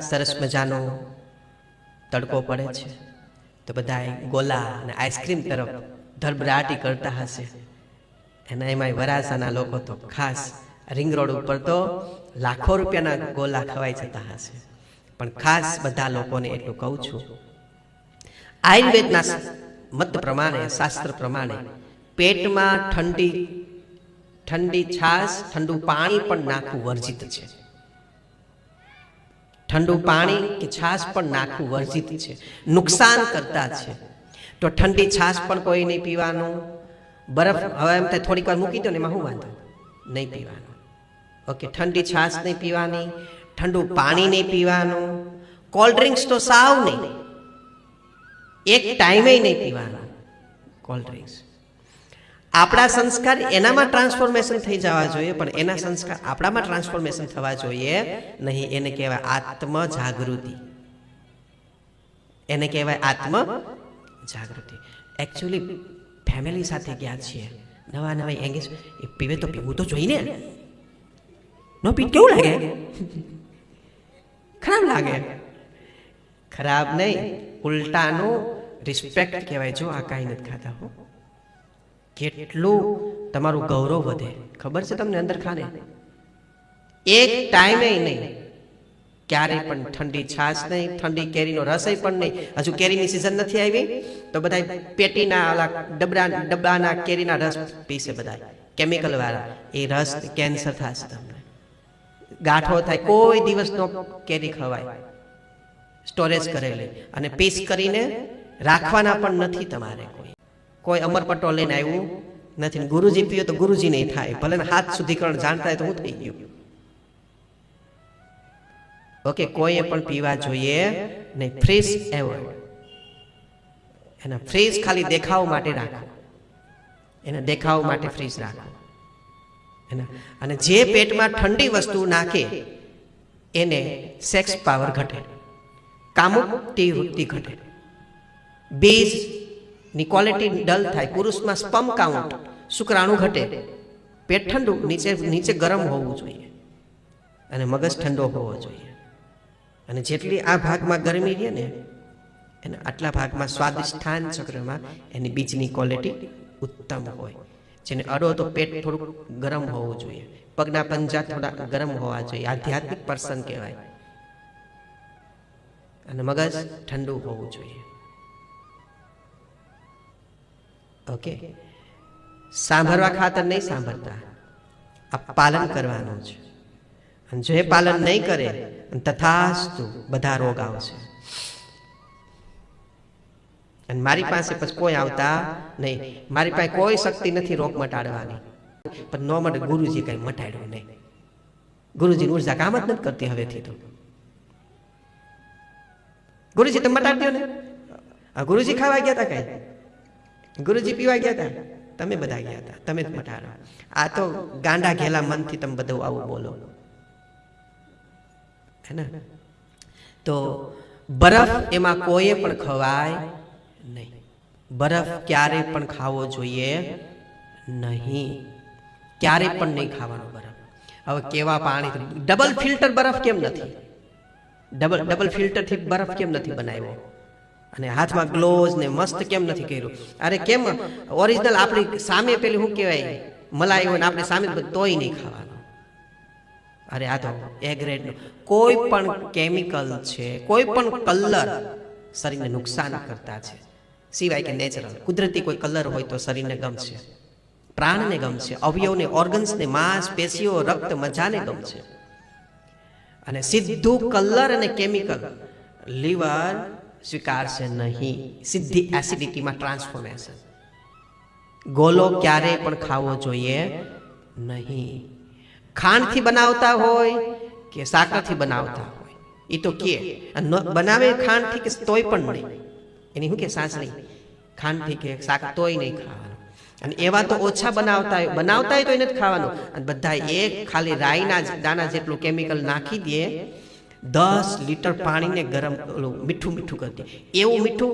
સરસ મજાનો તડકો પડે છે. તો બધા ગોલા અને આઈસ્ક્રીમ તરફ ધરબડાટી કરતા હશે. અને એમાંય વરાસાના લોકો તો ખાસ રિંગ રોડ ઉપર તો લાખો રૂપિયાના ગોલા ખવાઈ જતા હશે. પણ ખાસ બધા લોકોને એટલું કહું છું, આયુર્વેદના મત પ્રમાણે, શાસ્ત્ર પ્રમાણે પેટમાં ઠંડી ઠંડી છાશ, ઠંડુ પાણી પણ નાખવું વર્જિત છે. ઠંડુ પાણી કે છાશ પણ નાખવું વર્જિત છે. નુકસાન કરતા છે. તો ઠંડી છાશ પણ કોઈ નહીં પીવાનું. બરફ હવે એમ થાય થોડીક વાર મૂકી દો ને એમાં શું વાંધો? નહીં પીવાનું. ઓકે, ઠંડી છાશ નહીં પીવાની, ઠંડુ પાણી નહીં પીવાનું, કોલ્ડ ડ્રિંક્સ તો સાવ નહીં. એક ટાઈમે નહીં પીવાનું કોલ્ડ ડ્રિંક્સ. આપણા સંસ્કાર એનામાં ટ્રાન્સફોર્મેશન થઈ જવા જોઈએ, પણ એના સંસ્કાર આપણામાં ટ્રાન્સફોર્મેશન થવા જોઈએ નહીં. એને કહેવાય આત્મ જાગૃતિ એને કહેવાય આત્મ જાગૃતિ એકચ્યુઅલી ફેમિલી સાથે ગયા છીએ. નવા નવા એંગેજ એ પીવે તો પીવું તો જોઈને નો. પી કેવું લાગે? ખરાબ લાગે. ખરાબ નહીં, ઉલટાનું રિસ્પેક્ટ કહેવાય. જો આ કાંઈ નથી ખાતા હો. કેટલું તમારું ગૌરવ વધે? ખબર છે તમને અંદર ખાને? એક ટાઈમે નહીં. ક્યારે પણ ઠંડી છાશ નહીં, ઠંડી કેરીનો રસય પણ નહીં. હજુ કેરીની સિઝન નથી આવી, તો બધા પેટીના ઓલા ડબડા ડબ્બાના કેરીના રસ પીશે બધા કેમિકલ વાળા. એ રસ કેન્સર થશે તમને. ગાંઠો થાય. કોઈ દિવસનો કેરી ખવાય. સ્ટોરેજ કરેલી. અને પીસ કરીને રાખવાના પણ નથી તમારે કોઈ. કોઈ અમરપટ્ટો લઈને આવ્યું નથી ગુરુજી પીયો તો ગુરુજી નહીં થાય. ભલે હાથ શુદ્ધિકરણ જાણતા હોય તો હું થઈ ગયું. ઓકે, કોઈએ પણ પીવા જોઈએ નહીં. Fresh award. એના ફ્રીઝ ખાલી દેખાવ માટે રાખો. એના દેખાવ માટે ફ્રીજ રાખો. એના અને જે પેટમાં ઠંડી વસ્તુ નાખે, એને સેક્સ પાવર ઘટે. કામુકતી વૃત્તિ ઘટે. બીજ ની ક્વોલિટી ડલ થાય, પુરુષમાં સ્પમ કાઉન્ટ શુક્રાણુ ઘટે. પેટ ઠંડુ, નીચે નીચે ગરમ હોવું જોઈએ. અને મગજ ઠંડો હોવો જોઈએ. અને જેટલી આ ભાગમાં ગરમી રહે ને, એને આટલા ભાગમાં સ્વાદિષ્ઠાન ચક્રમાં એની બીજની ક્વોલિટી ઉત્તમ હોય. જેને અડો તો પેટ થોડુંક ગરમ હોવું જોઈએ. પગના પંજા થોડા ગરમ હોવા જોઈએ. આધ્યાત્મિક પર્સન કહેવાય. અને મગજ ઠંડુ હોવું જોઈએ. ઓકે સાંભળવા ખાતર નહીં સાંભળતા. આ પાલન કરવાનું છે. અને જો એ પાલન નહીં કરે તથાસ્તુ બધા રોગ આવશે. અને મારી પાસે પછી કોઈ આવતા નહીં. મારી પાસે કોઈ શક્તિ નથી રોગ મટાડવાની પણ ન માટે ગુરુજી કઈ મટાડ્યો નહીં. ગુરુજી ઊર્જા કામ જ નથી કરતી હવેથી તો. ગુરુજી તમે મટાડ્યો ને? આ ગુરુજી ખાવા ગયા હતા કઈ? ગુરુજી પીવા ગયા હતા તમે બધા ગયા હતા તમે જ મટાડો આ તો ગાંડા ઘેલા મનથી તમે બધું આવું બોલો. હે ને? તો બરફ એમાં કોઈએ પણ ખવાય નહીં. બરફ ક્યારે પણ ખાવો જોઈએ નહીં. ક્યારે પણ નહીં ખાવાનો બરફ. હવે કેવા પાણી ડબલ ફિલ્ટર બરફ કેમ નથી? ડબલ ડબલ ફિલ્ટરથી બરફ કેમ નથી બનાવ્યો? અને હાથમાં ગ્લોવ્સ ને મસ્ત કેમ નથી કર્યું? અરે કેમ? ઓરિજિનલ આપણી સામે પેલી શું કહેવાય? મલાઈ હોય ને આપણે સામે તોય નહીં ખાવાનું. અરે આ તો એ કોઈ પણ કેમિકલ છે, કોઈ પણ કલર શરીરને નુકસાન કરતા છે. સિવાય કે નેચરલ કુદરતી કોઈ કલર હોય તો શરીરને ગમશે. પ્રાણને ગમશે. અવયવને ઓર્ગન્સને માંસ, પેશીઓ, રક્ત, મજાને ગમશે. અને સીધું કલર અને કેમિકલ લીવર સ્વીકારશે નહીં. સીધી એસિડિટીમાં ટ્રાન્સફોર્મેશન ગોલો ક્યારેય પણ ખાવો જોઈએ નહીં. ખાંડથી બનાવતા હોય કે સાકરથી બનાવતા હોય? એ તો કે બનાવે ખાંડથી કે તોય પણ નહીં. એની શું કે સાસરી ખાંડથી કે શાક તોય નહીં ખાવાનું. અને એવા તો ઓછા બનાવતા હોય. બનાવતા હોય તો એને જ ખાવાનું. અને બધા એક ખાલી રાઈના દાના જેટલું કેમિકલ નાખી દે. દસ લીટર પાણીને ગરમ મીઠું મીઠું કરી દે. એવું મીઠું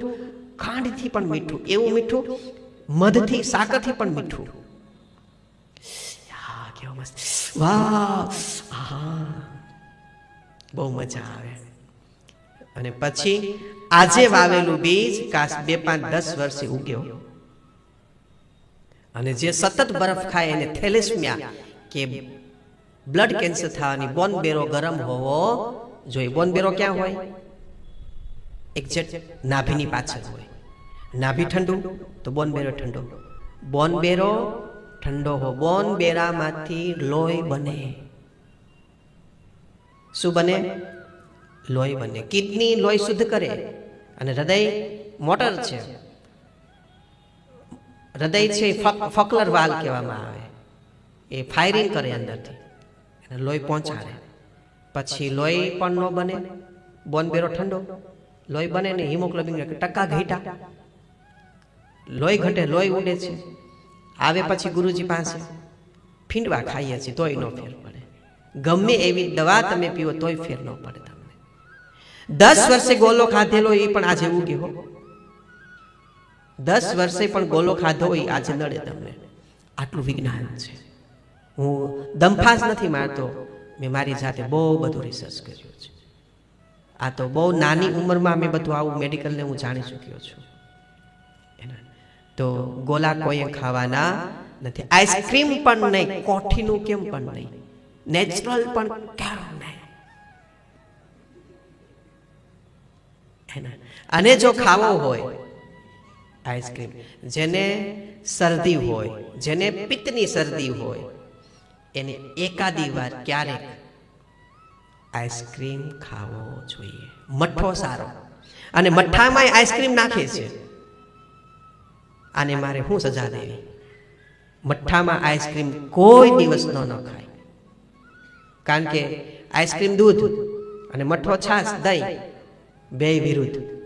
ખાંડથી પણ મીઠું, એવું મીઠું મધથી સાકરથી પણ મીઠું. કેવો મસ્ત. બહુ મજા આવે. અને પછી આજે વાવેલું બીજ કાશ બે પાંચ દસ વર્ષે ઉગ્યો. અને જે સતત બરફ ખાય એને થેલેસમિયા કે બ્લડ કેન્સર થવાની બોન બેરો ગરમ હોવો જોઈએ બોન બેરો ક્યાં હોય? એક્ઝેક્ટ નાભીની પાછળ હોય. નાભી ઠંડુ, તો બોન બેરો ઠંડો. બોન બેરો ઠંડો હો. બોન બેરામાંથી લોહી બને. શું બને? લોહી બને. કિડની લોહી શુદ્ધ કરે અને હૃદય મોટર છે. હૃદય છે ફકલર વાલ કહેવામાં આવે. એ ફાયરિંગ કરે અંદરથી. અને લોહી પહોંચાડે. પછી લોહી પણ ન બને. બોનબેરો ઠંડો. લોહી બને ને હિમોગ્લોબિન ટકા ઘટા. લોહી ઘટે, લોહી ઉડે છે. આવે પછી ગુરુજી પાસે. ફીંડવા ખાઈએ છીએ, તોય ન ફેર પડે. ગમે એવી દવા તમે પીવો તોય ફેર ન પડે તમને. દસ વર્ષે ગોલો ખાધેલો એ પણ આજે ઉગ્યો દસ વર્ષે પણ ગોલો ખાધો હોય આજે નડે તમને. આટલું વિજ્ઞાન છે. હું દમફાસ નથી મારતો. મેં મારી જાતે બહુ બધું રિસર્ચ કર્યું છે. આ તો બહુ નાની ઉંમરમાં મેં બધું આવું મેડિકલને હું જાણી ચૂક્યો છું. તો ગોલા કોઈએ ખાવાના નથી. આઈસ્ક્રીમ પણ નહીં. કોઠીનું કેમ પણ નહીં. નેચરલ પણ કેમ નહીં. અને જો ખાવો હોય આઈસ્ક્રીમ જેને શરદી હોય જેને પિત્તની શરદી હોય એને એકાદી વાર ક્યારેક આઈસ્ક્રીમ ખાવો જોઈએ. મઠ્ઠો સારો. અને મઠ્ઠામાં આઈસ્ક્રીમ નાખે છે. આને મારે શું સજા દેવી? મઠ્ઠામાં આઈસ્ક્રીમ કોઈ દિવસ ન ન ખાય. કારણ કે આઈસ્ક્રીમ દૂધ અને મઠ્ઠો છાશ, દહીં, બે વિરુદ્ધ.